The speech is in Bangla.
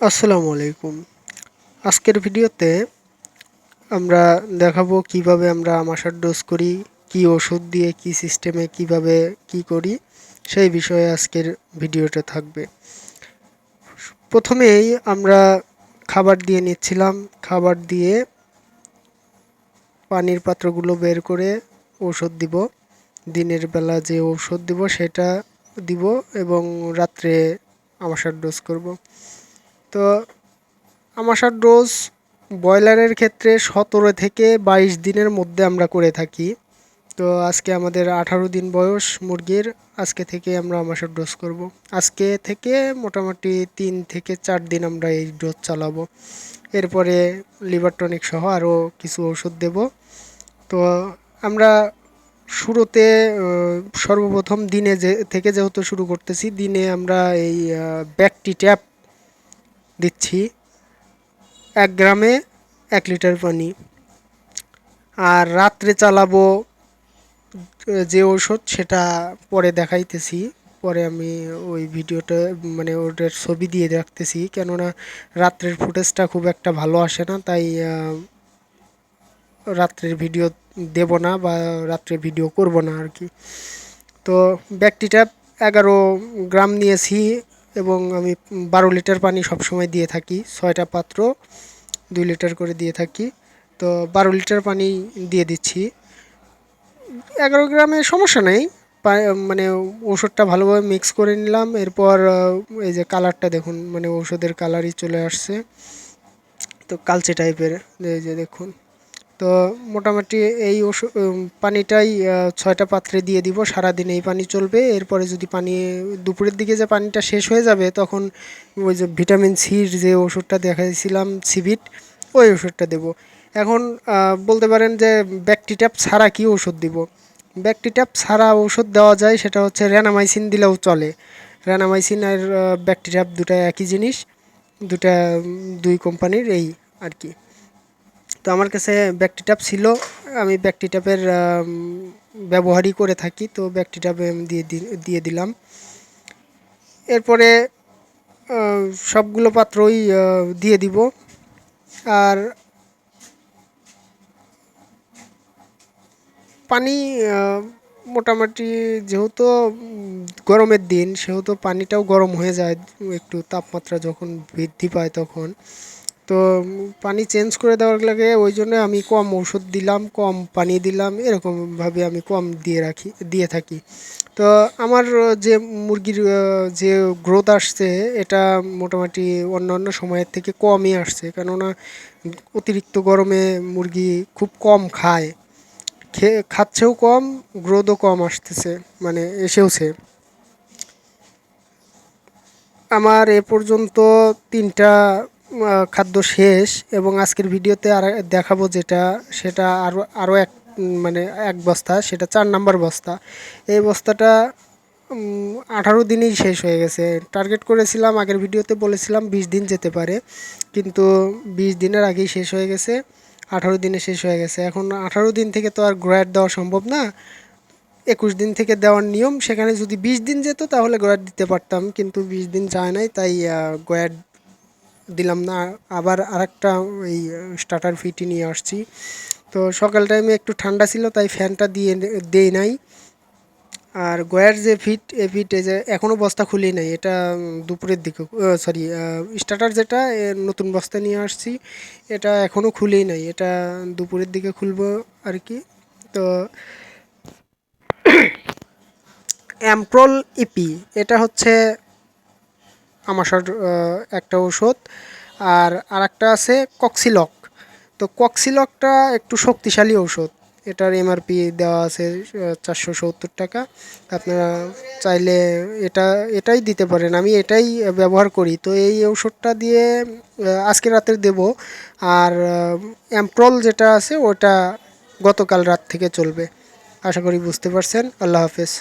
আসসালামু আলাইকুম। আজকের ভিডিওতে আমরা দেখাবো কীভাবে আমরা আমাশার ডোজ করি, কি ওষুধ দিয়ে, কি সিস্টেমে, কীভাবে, কি করি, সেই বিষয়ে আজকের ভিডিওটা থাকবে। প্রথমেই আমরা খাবার দিয়ে নিচ্ছিলাম। খাবার দিয়ে পানির পাত্রগুলো বের করে ঔষধ দিব। দিনের বেলা যে ঔষধ দিব, সেটা দিব এবং রাত্রে আমাশার ডোজ করব। তো আমাশার ডোজ ব্রয়লারের ক্ষেত্রে সতেরো থেকে বাইশ দিনের মধ্যে আমরা করে থাকি। তো আজকে আমাদের আঠারো দিন বয়স মুরগির, আজকে থেকে আমরা আমাশার ডোজ করব। আজকে থেকে মোটামুটি তিন থেকে চার দিন আমরা এই ডোজ চালাবো। এরপরে লিভার টনিক সহ আরও কিছু ওষুধ দেব। তো আমরা শুরুতে সর্বপ্রথম দিনে যে, থেকে যেহেতু শুরু করতেছি, দিনে আমরা এই ব্যাকটি ট্যাপ দিচ্ছি এক গ্রামে এক লিটার পানি। আর রাত্রে চালাবো যে ওষুধ সেটা পরে দেখাইতেছি। পরে আমি ওই ভিডিওটা মানে ওটার ছবি দিয়ে রাখতেছি। কেননা রাত্রের ফুটেজটা খুব একটা ভালো আসে না, তাই রাত্রের ভিডিও দেব না বা রাত্রে ভিডিও করব না আর কি। তো ব্যাকটিটা এগারো গ্রাম নিয়েছি। এবং আমি বারো লিটার পানি সবসময় দিয়ে থাকি, ছয়টা পাত্র দুই লিটার করে দিয়ে থাকি। তো বারো লিটার পানি দিয়ে দিচ্ছি। এগারো গ্রামে সমস্যা নেই মানে ওষুধটা ভালোভাবে মিক্স করে নিলাম। এরপর এই যে কালারটা দেখুন মানে ওষুধের কালারই চলে আসছে। তো কালচে টাইপের এই যে দেখুন। তো মোটামুটি এই ওষুধ পানিটাই ছয়টা পাত্রে দিয়ে দিব, সারাদিন এই পানি চলবে। এরপরে যদি পানি, দুপুরের দিকে যে পানিটা শেষ হয়ে যাবে, তখন ওই যে ভিটামিন সির যে ওষুধটা দেখাইছিলাম সিবিট ওই ওষুধটা দেব। এখন বলতে পারেন যে ব্যাকটিট্যাপ ছাড়া কি ওষুধ দিব? ব্যাকটিট্যাপ ছাড়া ওষুধ দেওয়া যায়, সেটা হচ্ছে র্যানামাইসিন দিলেও চলে। র্যানামাইসিন আর ব্যাকটিট্যাপ দুটা একই জিনিস, দুটা দুই কোম্পানির এই আর কি। তো আমার কাছে ব্যাকটি ট্যাপ ছিল। আমি ব্যাকটি ট্যাপের ব্যবহারই করে থাকি, তো ব্যাকটি ট্যাপে দিয়ে দিয়ে দিলাম। এরপরে সবগুলো পাত্রই দিয়ে দিব। আর পানি মোটামুটি যেহেতু গরমের দিন, সেহেতু পানিটাও গরম হয়ে যায়, একটু তাপমাত্রা যখন বৃদ্ধি পায় তখন। তো পানি চেঞ্জ করে দেওয়ার লাগে, ওই জন্য আমি কম ওষুধ দিলাম, কম পানি দিলাম, এরকমভাবে আমি কম দিয়ে রাখি, দিয়ে থাকি। তো আমার যে মুরগির যে গ্রোথ আসছে, এটা মোটামুটি অন্য অন্য সময়ের থেকে কমই আসছে। কেননা অতিরিক্ত গরমে মুরগি খুব কম খায়। খেয়ে খাচ্ছেও কম গ্রোথও কম আসতেছে মানে এসেওছে। আমার এ পর্যন্ত তিনটা খাদ্য শেষ এবং আজকের ভিডিওতে আর দেখাবো যেটা, সেটা আরও আরও এক মানে এক বস্তা, সেটা চার নাম্বার বস্তা। এই বস্তাটা আঠারো দিনেই শেষ হয়ে গেছে। টার্গেট করেছিলাম, আগের ভিডিওতে বলেছিলাম বিশ দিন যেতে পারে, কিন্তু বিশ দিনের আগেই শেষ হয়ে গেছে, আঠারো দিনে শেষ হয়ে গেছে। এখন আঠারো দিন থেকে তো আর গ্রয়ার দেওয়া সম্ভব না। একুশ দিন থেকে দেওয়ার নিয়ম, সেখানে যদি বিশ দিন যেত তাহলে গয়ার দিতে পারতাম, কিন্তু বিশ দিন যায় নাই, তাই গয়ার দিলাম না। আবার আরেকটা এই স্টার্টার ফিটি নিয়ে আসছি। তো সকাল টাইমে একটু ঠান্ডা ছিল, তাই ফ্যানটা দিয়ে দেই নাই। আর গয়ার যে ফিট এ ফিট এই যে এখনও বস্তা খুলি নাই। এটা দুপুরের দিকে সরি স্টার্টার যেটা নতুন বস্তা নিয়ে আসছি, এটা এখনও খুলেই নাই। এটা দুপুরের দিকে খুলবো আর কি। তো অ্যাম্প্রল ইপি এটা হচ্ছে আমাশার একটা ওষুধ আর আরেকটা আছে কক্সিলক। তো কক্সিলকটা একটু শক্তিশালী ঔষধ। এটার এমআরপি দেওয়া আছে চারশো সত্তর টাকা। আপনারা চাইলে এটা, এটাই দিতে পারেন। আমি এটাই ব্যবহার করি। তো এই ঔষধটা দিয়ে আজকে রাতে দেব। আর অ্যাম্প্রল যেটা আছে, ওটা গতকাল রাত থেকে চলবে। আশা করি বুঝতে পারছেন। আল্লাহ হাফেজ।